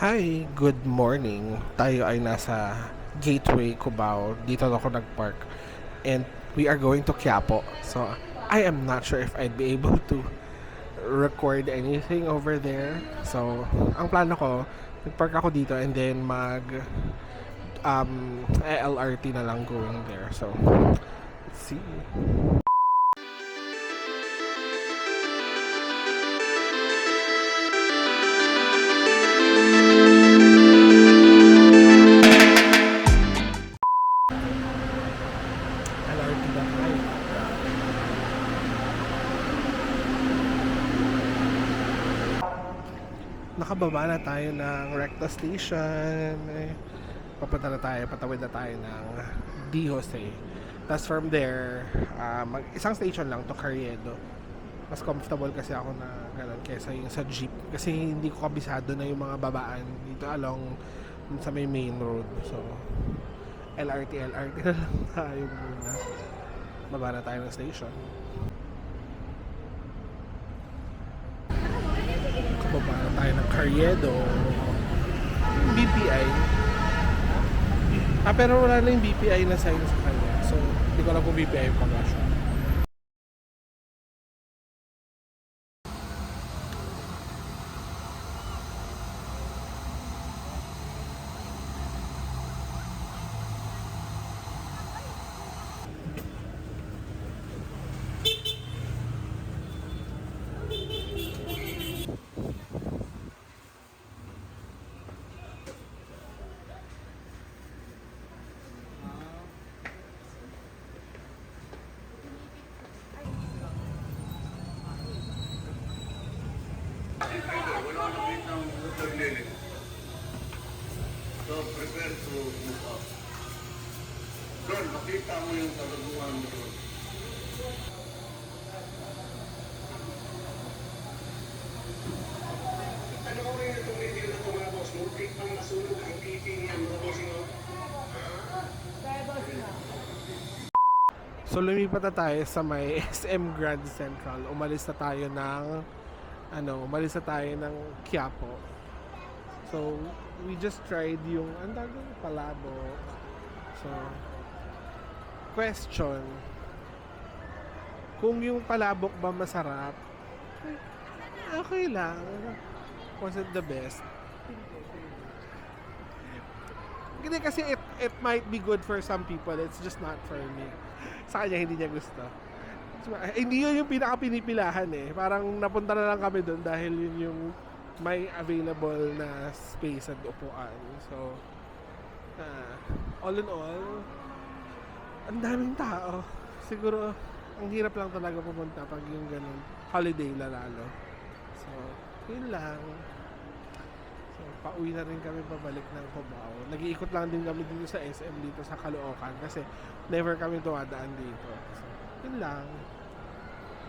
Hi, good morning. Tayo ay nasa Gateway, Cubao. Dito ako nag-park. And we are going to Quiapo. So, I am not sure if I'd be able to record anything over there. So, ang plano ko, nag-park ako dito and then mag um, LRT na lang going there. So, let's see. Nakababa na tayo ng Recta Station. Eh, papunta na tayo, patawid na tayo ng D. Jose. Tapos from there, ah, mag, isang station lang to Carriedo. Mas comfortable kasi ako na ganun kaysa yung sa jeep. Kasi hindi ko kabisado na yung mga babaan dito along sa may main road. So, LRT, LRT na lang tayo muna. Baba na tayo ng station. Kababa na tayo ng Carriedo. BPI. Ah, pero wala na yung BPI na sign sa kanya. So, hindi ko alam kung BPI yung pala So, prepare to move up. Doon, makita mo yung kagaguhan mo doon. Ano ba yung tumigil na ito mga boss? Muntik pang nasunog ang TV niya mga boss mo. So lumipat na tayo sa may SM Grand Central. Umalis na tayo ng ano, umalis na tayo ng Quiapo. So we just tried yung ang tawag palabo. So question. Kung yung palabok ba masarap? Okay lang. Was it the best? Hindi kasi it, it might be good for some people. It's just not for me. Sa kanya hindi niya gusto hindi yun yung pinaka pinipilahan eh. Parang napunta na lang kami doon dahil yun yung may available na space at upuan. So ah, all in all ang daming tao. Siguro ang hirap lang talaga pumunta pag yung ganun holiday na lalo. So yun lang. So, pauwi na rin kami pabalik ng Cubao. Nag-iikot lang din kami dito sa SM dito sa Caloocan kasi never kami tumadaan dito. So, yun lang.